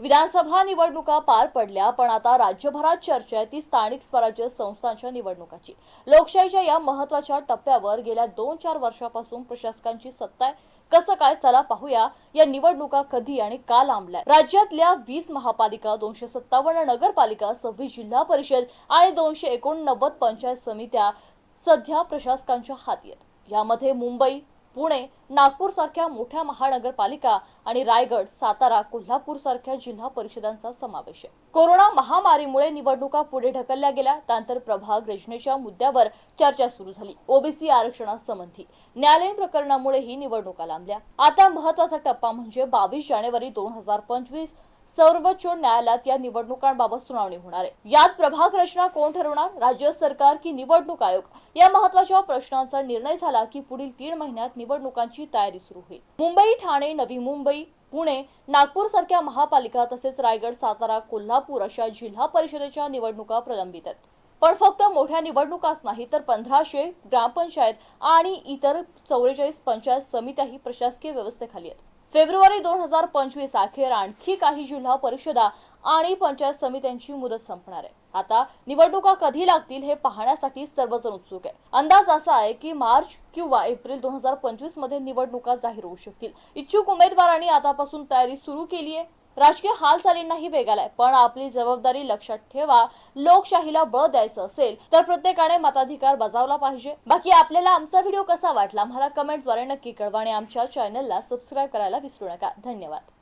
विधानसभा निवडणुका पार पडल्या पण आता राज्यभरात चर्चा आहे ती स्थानिक स्वराज्य संस्थांच्या निवडणुकाची. लोकशाहीच्या या महत्त्वाच्या टप्प्यावर गेल्या दोन चार वर्षापासून प्रशासकांची सत्ता आहे. कसं काय चला पाहूया या निवडणुका कधी आणि का लांबल्या. राज्यातल्या वीस महापालिका दोनशे सत्तावन्न नगरपालिका सव्वीस जिल्हा परिषद आणि दोनशे एकोणनव्वद पंचायत समित्या सध्या प्रशासकांच्या हाती आहेत. यामध्ये मुंबई पुणे नागपूर सारख्या मोठ्या महानगरपालिका आणि रायगड सातारा कोल्हापूर सारख्या जिल्हा परिषदांचा समावेश आहे. कोरोना महामारीमुळे निवडणुका पुढे ढकलल्या गेल्या त्यानंतर प्रभाग रचनेच्या मुद्द्यावर चर्चा सुरू झाली. ओबीसी आरक्षणासंबंधी न्यायालयीन प्रकरणामुळे ही निवडणुका लांबल्या. आता महत्त्वाचा टप्पा म्हणजे बावीस जानेवारी दोन हजार पंचवीस सर्वोच्च न्यायालयात या निवडणुकांबाबत सुनावणी होणार आहे. यात प्रभाग रचना कोण ठरवणार? राज्य सरकार की निवडणूक आयोग? या महत्त्वाच्या प्रश्नांचा निर्णय झाला की पुढील तीन महिन्यात निवडणुकांची तयारी सुरू होईल. मुंबई ठाणे नवी मुंबई पुणे नागपूर सारख्या महापालिका तसेच रायगड सातारा कोल्हापूर अशा जिल्हा परिषदेच्या निवडणुका प्रलंबित आहेत. पण फक्त मोठ्या निवडणुकाच नाही तर पंधराशे ग्रामपंचायत आणि इतर चौवेचाळीस पंचायत समित्याही प्रशासकीय व्यवस्थेखाली आहेत. फेब्रुवारी दोन हजार पंचवीस अखेर आणखी काही जिल्हा परिषदा आणि पंचायत समित्यांची मुदत संपणार आहे. आता निवडणुका कधी लागतील हे पाहण्यासाठी सर्वजण उत्सुक आहे अंदाज असा आहे की मार्च किंवा एप्रिल दोन हजार पंचवीसमध्ये निवडणुका जाहीर होऊ शकतील. इच्छुक उमेदवारांनी आतापासून तयारी सुरू केली आहे राजकीय हालचालींनाही वेग आलाय. पण आपली जबाबदारी लक्षात ठेवा लोकशाहीला बळ द्यायचं असेल तर प्रत्येकाने मताधिकार बजावला पाहिजे. बाकी आपल्याला आमचा व्हिडिओ कसा वाटला मला कमेंटद्वारे नक्की कळवा आणि आमच्या चॅनलला सबस्क्राईब करायला विसरू नका. धन्यवाद.